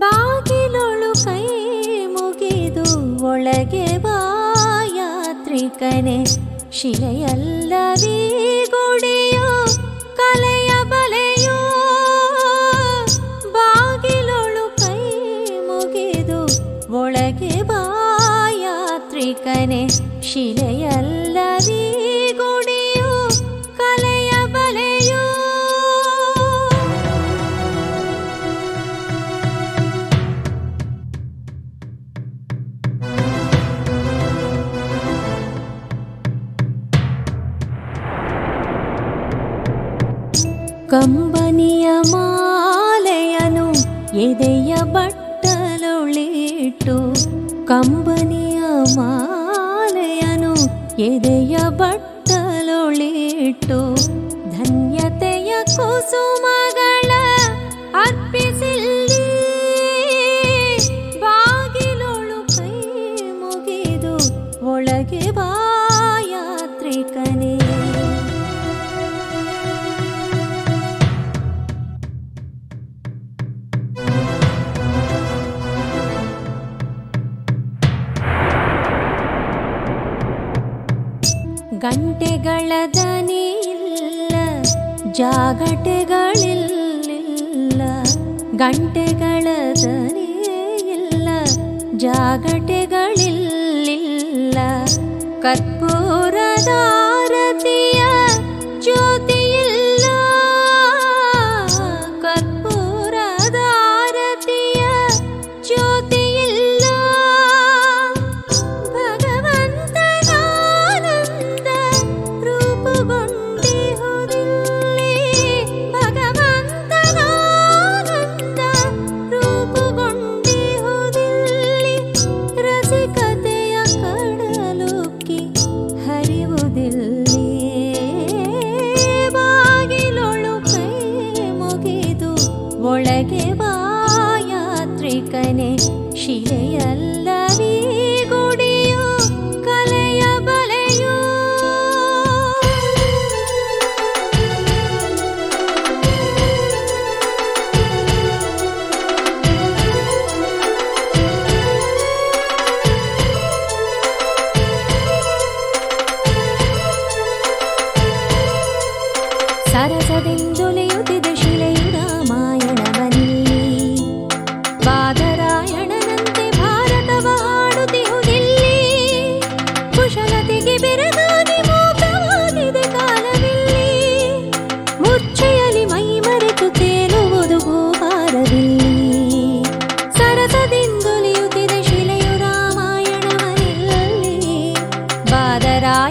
ಬಾಗಿಲೊಳು ಕೈ ಮುಗಿದು ಒಳಗೆ ಬಾ ಯಾತ್ರಿಕನೆ ಶಿಲೆಯಲ್ಲವೀ ಗುಡಿಯೋ ಕಲೆಯ ಬಲೆಯೋ ಬಾಗಿಲೊಳು ಕೈ ಮುಗಿದು ಒಳಗೆ ಬಾ ಯಾತ್ರಿಕನೆ ಶಿಲೆಯಲ್ಲವೀ ಕಂಬನಿಯ ಮಾಲೆಯನು ಎದೆಯ ಬಟ್ಟಲೊಳಿಟ್ಟು ಕಂಬನಿಯ ಮಾಲೆಯನು ಎದೆಯ ಬಟ್ಟಲೊಳಿಟ್ಟು ಧನ್ಯತೆಯ ಕುಸುಮಗಳ ಅರ್ಪಿಸಿಲ್ಲಿ ಗಂಟೆಗಳ ದನಿ ಇಲ್ಲ ಜಾಗಟೆಗಳಿಲ್ಲ ಗಂಟೆಗಳ ದನಿ ಇಲ್ಲ ಜಾಗಟೆಗಳಿಲ್ಲ ಕರ್ಪೂರದಾರತಿಯ ಜ್ಯೋತಿಯಿಲ್ಲ ಕರ್ಪೂರದಾರತಿಯ ಒಳಗೆ ಬಾ ಯಾತ್ರಿಕನೆ ಶಿಲೆಯಲ್ಲವೀ ಗುಡಿಯೋ ಕಲೆಯ ಬಲೆಯೋ ಸರಸದೆಂದುಲಿಯುತ್ತಿದ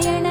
ಸರಸದಿಂದುಲಿಯುತ್ತಿದ ಶಿಲೆಯು ರಾಮಾಯಣವಲ್ಲಿ ಬಾದರಾಯಣ